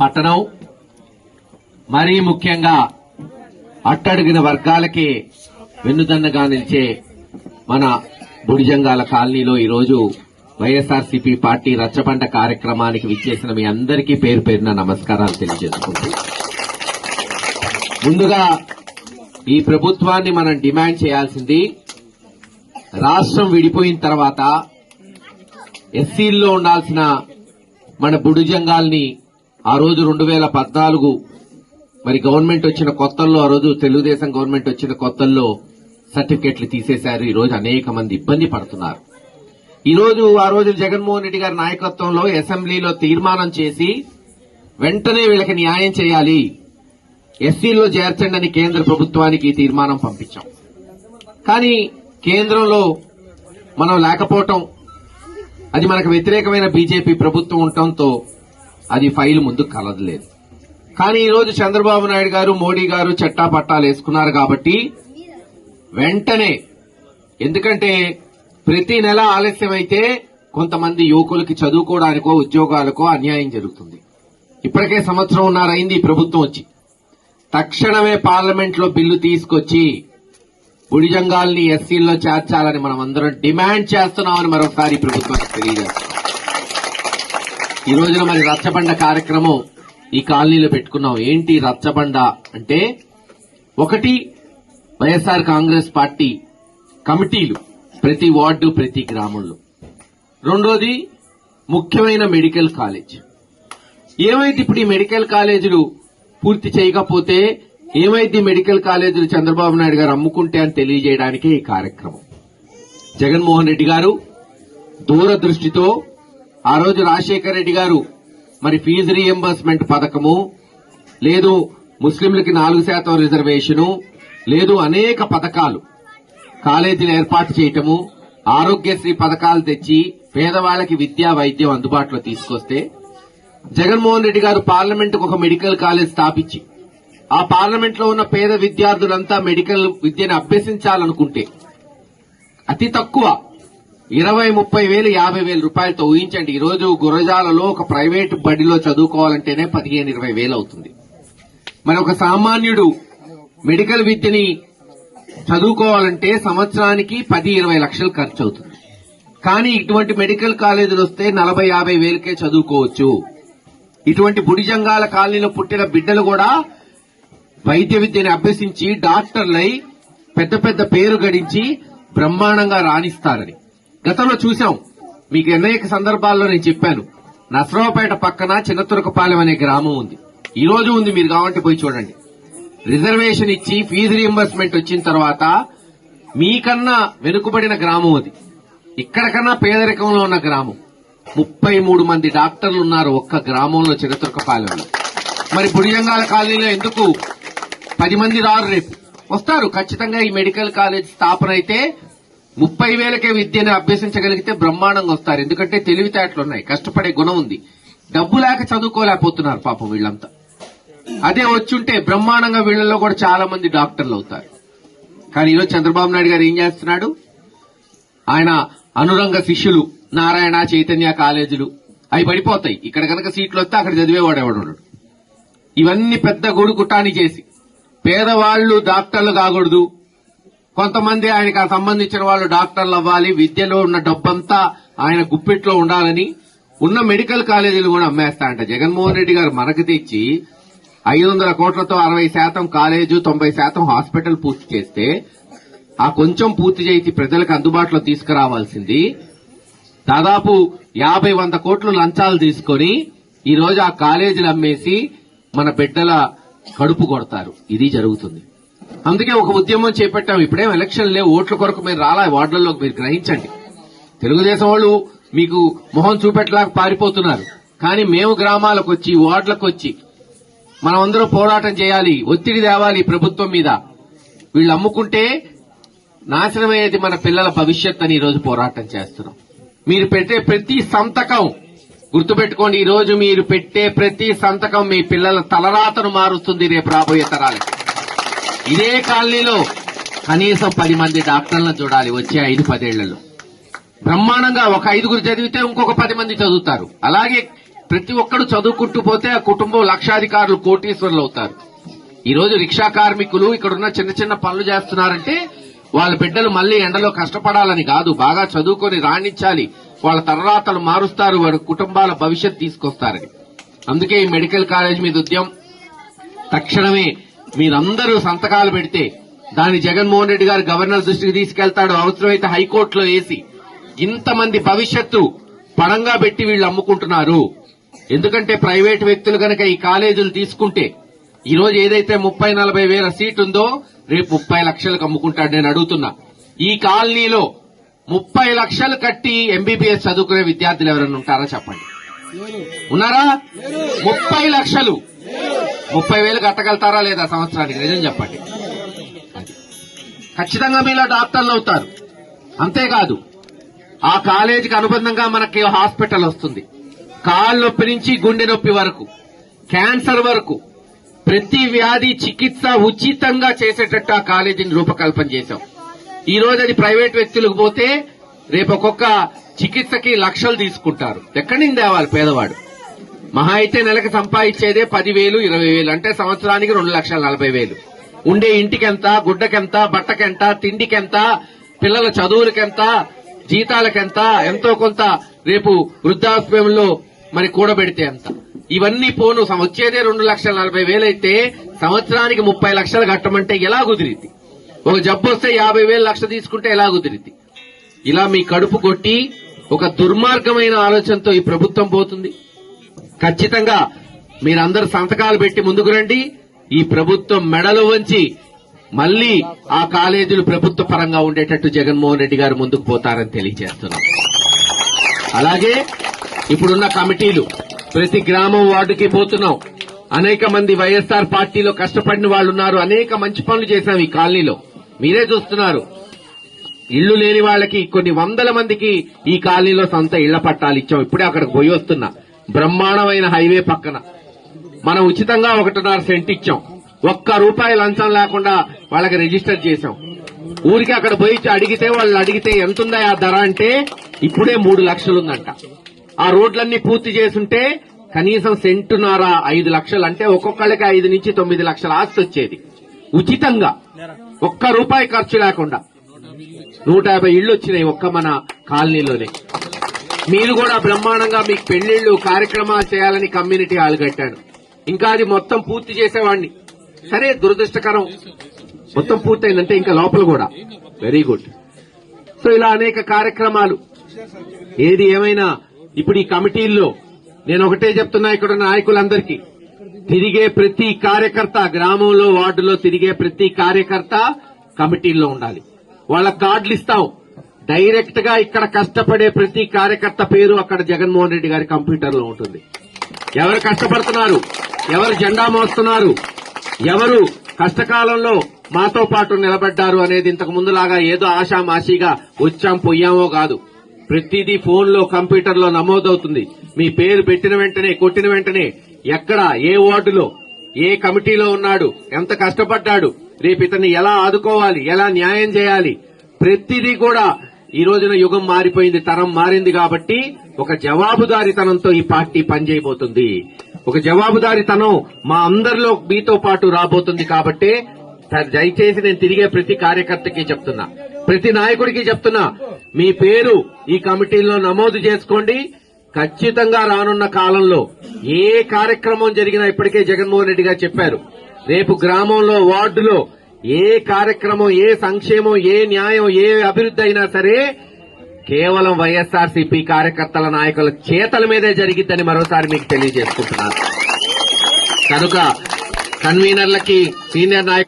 పట్టణం. మరీ ముఖ్యంగా అట్టడిగిన వర్గాలకే వెన్నుదన్నగా నిలిచే మన బుడిజంగాల కాలనీలో ఈరోజు వైఎస్ఆర్సీపీ పార్టీ రచ్చబండ కార్యక్రమానికి విచ్చేసిన మీ అందరికీ పేరు పేరున నమస్కారాలు తెలియజేసుకుంటూ. ముందుగా ఈ ప్రభుత్వాన్ని మనం డిమాండ్ చేయాల్సింది రాష్ట్రం విడిపోయిన తర్వాత ఎస్సీల్లో ఉండాల్సిన మన బుడిజంగాల్ని ఆ రోజు రెండు వేల పద్నాలుగు మరి గవర్నమెంట్ వచ్చిన కొత్తల్లో ఆ రోజు తెలుగుదేశం గవర్నమెంట్ వచ్చిన కొత్తల్లో సర్టిఫికెట్లు తీసేశారు. ఈ రోజు అనేక మంది ఇబ్బంది పడుతున్నారు. ఈ రోజు ఆ రోజు జగన్మోహన్ రెడ్డి గారి నాయకత్వంలో అసెంబ్లీలో తీర్మానం చేసి వెంటనే వీళ్ళకి న్యాయం చేయాలి. ఎస్సీల్లో చేర్చండి అని కేంద్ర ప్రభుత్వానికి తీర్మానం పంపించాం. కానీ కేంద్రంలో మనం లేకపోవటం అది మనకు వ్యతిరేకమైన బీజేపీ ప్రభుత్వం ఉండటంతో అది ఫైల్ ముందుకు కలదలేదు. కానీ ఈరోజు చంద్రబాబు నాయుడు గారు మోడీ గారు చట్టా పట్టాలు వేసుకున్నారు కాబట్టి వెంటనే ఎందుకంటే ప్రతి నెల ఆలస్యమైతే కొంతమంది యువకులకి చదువుకోవడానికో ఉద్యోగాలకో అన్యాయం జరుగుతుంది. ఇప్పటికే సంవత్సరం ఉన్నారైంది ఈ ప్రభుత్వం వచ్చి. తక్షణమే పార్లమెంట్లో బిల్లు తీసుకొచ్చి బుడిజంగాల్ని ఎస్సీల్లో చేర్చాలని మనం అందరం డిమాండ్ చేస్తున్నామని మరొకసారి ప్రభుత్వానికి తెలియజేస్తున్నాం. ఈ రోజున మరి రచ్చబండ కార్యక్రమం ఈ కాలనీలో పెట్టుకున్నాం. ఏంటి రచ్చబండ అంటే ఒకటి వైఎస్ఆర్ కాంగ్రెస్ పార్టీ కమిటీలు ప్రతి వార్డు ప్రతి గ్రామంలో. రెండోది ముఖ్యమైన మెడికల్ కాలేజ్. ఏమైతే ఇప్పుడు ఈ మెడికల్ కాలేజీలు పూర్తి చేయకపోతే ఏమైతే మెడికల్ కాలేజీలు చంద్రబాబు నాయుడు గారు అమ్ముకుంటే అని తెలియజేయడానికే ఈ కార్యక్రమం. జగన్మోహన్ రెడ్డి గారు దూరదృష్టితో ఆ రోజు రాజశేఖర రెడ్డి గారు మరి ఫీజు రీఎంబర్స్మెంట్ పథకము లేదు ముస్లింలకి నాలుగు శాతం రిజర్వేషను లేదు అనేక పథకాలు కాలేజీలు ఏర్పాటు చేయటము ఆరోగ్యశ్రీ పథకాలు తెచ్చి పేదవాళ్ళకి విద్యా వైద్యం అందుబాటులో తీసుకొస్తే జగన్మోహన్ రెడ్డి గారు పార్లమెంట్ ఒక మెడికల్ కాలేజ్ స్థాపించి ఆ పార్లమెంట్లో ఉన్న పేద విద్యార్థులంతా మెడికల్ విద్యను అభ్యసించాలనుకుంటే అతి తక్కువ ఇరవై ముప్పై వేలు యాభై వేలు రూపాయలతో ఊహించండి. ఈరోజు గురజాలలో ఒక ప్రైవేట్ బడిలో చదువుకోవాలంటేనే పదిహేను ఇరవై వేలు అవుతుంది. మరి ఒక సామాన్యుడు మెడికల్ విద్యని చదువుకోవాలంటే సంవత్సరానికి పది ఇరవై లక్షలు ఖర్చు అవుతుంది. కానీ ఇటువంటి మెడికల్ కాలేజీలు వస్తే నలభై యాభై వేలకే చదువుకోవచ్చు. ఇటువంటి బుడిజంగాల కాలనీలో పుట్టిన బిడ్డలు కూడా వైద్య విద్యని అభ్యసించి డాక్టర్లై పెద్ద పెద్ద పేరు గడించి బ్రహ్మాండంగా రాణిస్తారని. గతంలో చూశాం. మీకు అనేక సందర్భాల్లో నేను చెప్పాను. నసరావుపేట పక్కన చిన్నతురకపాలెం అనే గ్రామం ఉంది. ఈ రోజు ఉంది మీరు కావాలంటే పోయి చూడండి. రిజర్వేషన్ ఇచ్చి ఫీజు రీఎంబర్స్మెంట్ వచ్చిన తర్వాత మీకన్నా వెనుకబడిన గ్రామం అది. ఇక్కడ కన్నా పేదరికంలో ఉన్న గ్రామం. ముప్పై మూడు మంది డాక్టర్లు ఉన్నారు ఒక్క గ్రామంలో చిరతురకపాలెంలో మరి బుడియంగాల కాలనీలో ఎందుకు? పది మంది రారు రేపు. వస్తారు. ఖచ్చితంగా ఈ మెడికల్ కాలేజ్ స్థాపన అయితే ముప్పై వేలకే విద్యను అభ్యసించగలిగితే బ్రహ్మాండంగా వస్తారు. ఎందుకంటే తెలివితేటలు ఉన్నాయి కష్టపడే గుణం ఉంది. డబ్బు లేక చదువుకోలేకపోతున్నారు పాపం వీళ్ళంతా. అదే వచ్చుంటే బ్రహ్మాండంగా వీళ్ళలో కూడా చాలా మంది డాక్టర్లు అవుతారు. కానీ ఈరోజు చంద్రబాబు నాయుడు గారు ఏం చేస్తున్నాడు? ఆయన అనురంగ శిష్యులు నారాయణ చైతన్య కాలేజీలు అవి పడిపోతాయి. ఇక్కడ కనుక సీట్లు వస్తే అక్కడ చదివేవాడు ఎవడు ఇవన్నీ పెద్ద గూడు కుటాని చేసి పేదవాళ్ళు డాక్టర్లు కాకూడదు. కొంతమంది ఆయనకు ఆ సంబంధించిన వాళ్ళు డాక్టర్లు అవ్వాలి విద్యలో ఉన్న డబ్బంతా ఆయన గుప్పిట్లో ఉండాలని ఉన్న మెడికల్ కాలేజీలు కూడా అమ్మేస్తా అంట జగన్మోహన్ రెడ్డి గారు మనకు తెచ్చి ఐదు వందల కోట్లతో అరవై శాతం కాలేజు తొంభై శాతం హాస్పిటల్ పూర్తి చేస్తే ఆ కొంచెం పూర్తి చేసి ప్రజలకు అందుబాటులో తీసుకురావాల్సింది. దాదాపు యాభై వంద కోట్లు లంచాలు తీసుకొని ఈరోజు ఆ కాలేజీలు అమ్మేసి మన బిడ్డల కడుపు కొడతారు. ఇది జరుగుతుంది. అందుకే ఒక ఉద్యమం చేపట్టాం. ఇప్పుడేం ఎలక్షన్ లేవు. ఓట్ల కొరకు మీరు రాలా వార్డులలోకి మీరు గ్రహించండి. తెలుగుదేశం వాళ్ళు మీకు మొహం చూపెట్టలేక పారిపోతున్నారు. కానీ మేము గ్రామాలకు వచ్చి వార్డులకు వచ్చి మనమందరం పోరాటం చేయాలి ఒత్తిడి తేవాలి ప్రభుత్వం మీద. వీళ్ళు అమ్ముకుంటే నాశనమయ్యేది మన పిల్లల భవిష్యత్ అని ఈ రోజు పోరాటం చేస్తున్నాం. మీరు పెట్టే ప్రతి సంతకం గుర్తుపెట్టుకోండి. ఈరోజు మీరు పెట్టే ప్రతి సంతకం మీ పిల్లల తలరాతను మారుస్తుంది రేపు రాబోయే తరాలకి. ఇదే కాలనీలో కనీసం పది మంది డాక్టర్లను చూడాలి వచ్చే ఐదు పదేళ్ళలో. బ్రహ్మాండంగా ఒక ఐదుగురు చదివితే ఇంకొక పది మంది చదువుతారు. అలాగే ప్రతి ఒక్కరు చదువుకుంటూ పోతే ఆ కుటుంబం లక్షాధికారులు కోటీశ్వరులు అవుతారు. ఈ రోజు రిక్షా కార్మికులు ఇక్కడున్న చిన్న చిన్న పనులు చేస్తున్నారంటే వాళ్ళ బిడ్డలు మళ్ళీ ఎండలో కష్టపడాలని కాదు బాగా చదువుకొని రాణించాలి. వాళ్ళ తర్వాతలు మారుస్తారు వారి కుటుంబాల భవిష్యత్ తీసుకొస్తారని అందుకే ఈ మెడికల్ కాలేజ్ మీద ఉద్యమం తక్షణమే మీరందరూ సంతకాలు పెడితే దాన్ని జగన్మోహన్ రెడ్డి గారు గవర్నర్ దృష్టికి తీసుకెళ్తాడు అవసరమైతే హైకోర్టులో వేసి ఇంతమంది భవిష్యత్తు పణంగా పెట్టి వీళ్ళు అమ్ముకుంటున్నారు. ఎందుకంటే ప్రైవేట్ వ్యక్తులు గనక ఈ కాలేజీలు తీసుకుంటే ఈ రోజు ఏదైతే ముప్పై నలభై వేల సీట్ ఉందో రేపు ముప్పై లక్షలకు అమ్ముకుంటాడు నేను అడుగుతున్నా. ఈ కాలనీలో ముప్పై లక్షలు కట్టి ఎంబీబీఎస్ చదువుకునే విద్యార్థులు ఎవరైనా ఉంటారా చెప్పండి? ఉన్నారా? ముప్పై లక్షలు. ముప్పై వేలు కట్టగలుగుతారా లేదా సంవత్సరానికి? నిజం చెప్పండి. ఖచ్చితంగా మీలో డాక్టర్లు అవుతారు. అంతేకాదు ఆ కాలేజీకి అనుబంధంగా మనకి హాస్పిటల్ వస్తుంది. కాళ్ళ నొప్పి నుంచి గుండె నొప్పి వరకు క్యాన్సర్ వరకు ప్రతి వ్యాధి చికిత్స ఉచితంగా చేసేటట్టు ఆ కాలేజీని రూపకల్పన చేశాం. ఈ రోజు అది ప్రైవేట్ వ్యక్తులకు పోతే రేపు ఒక్కొక్క చికిత్సకి లక్షలు తీసుకుంటారు. ఎక్కడి నుంచి తేవాలి పేదవాడు? మహా అయితే నెలకు సంపాదించేదే పదివేలు ఇరవై వేలు అంటే సంవత్సరానికి రెండు లక్షల నలభై వేలు ఉండే ఇంటికెంత గుడ్డకెంత బట్టకెంత తిండికెంత పిల్లల చదువులకెంత జీతాలకెంత ఎంతో కొంత రేపు వృద్ధాప్యంలో మరి కూడబెడితే ఎంత? ఇవన్నీ పోను వచ్చేదే రెండు లక్షల నలభై వేలైతే సంవత్సరానికి ముప్పై లక్షలు కట్టమంటే ఎలా కుదిరిద్ది? ఒక జబ్బు వస్తే యాభై వేలు లక్ష తీసుకుంటే ఎలా కుదిరింది ఇలా మీ కడుపు కొట్టి ఒక దుర్మార్గమైన ఆలోచనతో ఈ ప్రభుత్వం పోతుంది. ఖచ్చితంగా మీరందరూ సంతకాలు పెట్టి ముందుకు రండి. ఈ ప్రభుత్వం మెడలు వంచి మళ్ళీ ఆ కాలేజీలు ప్రభుత్వ పరంగా ఉండేటట్టు జగన్మోహన్ రెడ్డి గారు ముందుకు పోతారని తెలియజేస్తున్నాం. అలాగే ఇప్పుడున్న కమిటీలు ప్రతి గ్రామం వార్డుకి పోతున్నాం. అనేక మంది వైఎస్ఆర్ పార్టీలో కష్టపడిన వాళ్ళు ఉన్నారు. అనేక మంచి పనులు చేశాం ఈ కాలనీలో. మీరే చూస్తున్నారు. ఇళ్ళు లేని వాళ్ళకి కొన్ని వందల మందికి ఈ కాలనీలో సొంత ఇళ్ళ పట్టాలు ఇచ్చాం. ఇప్పుడే అక్కడికి పోయి వస్తున్నా. బ్రహ్మాండమైన హైవే పక్కన. మనం ఉచితంగా ఒకటిన్నర సెంట్ ఇచ్చాం. ఒక్క రూపాయి లంచం లేకుండా వాళ్ళకి రిజిస్టర్ చేశాం. ఊరికి అక్కడ పోయి అడిగితే వాళ్ళు అడిగితే ఎంతుందా ఆ ధర అంటే ఇప్పుడే మూడు లక్షలుందంట. ఆ రోడ్లన్నీ పూర్తి చేసుంటే కనీసం సెంటున్నర ఐదు లక్షలు అంటే ఒక్కొక్కళ్ళకి ఐదు నుంచి తొమ్మిది లక్షల ఆస్తి వచ్చేది. ఉచితంగా. ఒక్క రూపాయి ఖర్చు లేకుండా. నూట యాభై ఇళ్ళు వచ్చినాయి ఒక్క మన కాలనీలోనే. మీరు కూడా బ్రహ్మాండంగా మీకు పెళ్ళిళ్ళు కార్యక్రమాలు చేయాలని కమ్యూనిటీ హాల్ ఇంకా అది మొత్తం పూర్తి చేసేవాడిని. సరే దురదృష్టకరం. మొత్తం పూర్తయిందంటే ఇంకా లోపల కూడా. వెరీ గుడ్ సో ఇలా అనేక కార్యక్రమాలు. ఏది ఏమైనా ఇప్పుడు ఈ కమిటీల్లో నేను ఒకటే చెప్తున్నా ఇక్కడ నాయకులందరికీ. తిరిగే ప్రతి కార్యకర్త గ్రామంలో వార్డులో తిరిగే ప్రతి కార్యకర్త కమిటీల్లో ఉండాలి. వాళ్ళ కార్డులు ఇస్తాం. డైరెక్ట్గా ఇక్కడ కష్టపడే ప్రతి కార్యకర్త పేరు అక్కడ జగన్మోహన్ రెడ్డి గారి కంప్యూటర్లో ఉంటుంది. ఎవరు కష్టపడుతున్నారు? ఎవరు జెండా మోస్తున్నారు? ఎవరు కష్టకాలంలో మాతో పాటు నిలబడ్డారు అనేది ఇంతకు ముందులాగా ఏదో ఆషామాషిగా వచ్చాం పోయామో కాదు. ప్రతిదీ ఫోన్లో కంప్యూటర్లో నమోదవుతుంది. మీ పేరు పెట్టిన వెంటనే కొట్టిన వెంటనే ఎక్కడ ఏ వార్డులో ఏ కమిటీలో ఉన్నాడు ఎంత కష్టపడ్డాడు రేపు ఇతన్ని ఎలా ఆదుకోవాలి ఎలా న్యాయం చేయాలి ప్రతిదీ కూడా ఈ రోజున యుగం మారిపోయింది తరం మారింది కాబట్టి ఒక జవాబుదారితనంతో ఈ పార్టీ పనిచేయబోతుంది. ఒక జవాబుదారితనం మా అందరిలో మీతో పాటు రాబోతుంది కాబట్టి సార్ దయచేసి నేను తిరిగే ప్రతి కార్యకర్తకి చెప్తున్నా. ప్రతి నాయకుడికి చెప్తున్నా. మీ పేరు ఈ కమిటీలో నమోదు చేసుకోండి. ఖచ్చితంగా రానున్న కాలంలో ఏ కార్యక్రమం జరిగినా ఇప్పటికే జగన్మోహన్ రెడ్డి గారు చెప్పారు. రేపు గ్రామంలో వార్డులో ఏ కార్యక్రమం ఏ సంక్షేమం ఏ న్యాయం ఏ అభివృద్ధి అయినా సరే కేవలం వైఎస్ఆర్సీపీ కార్యకర్తల నాయకుల చేతల మీదే జరిగిద్దని మరోసారి మీకు తెలియజేసుకుంటున్నాను. కనుక కన్వీనర్లకి సీనియర్ నాయకులు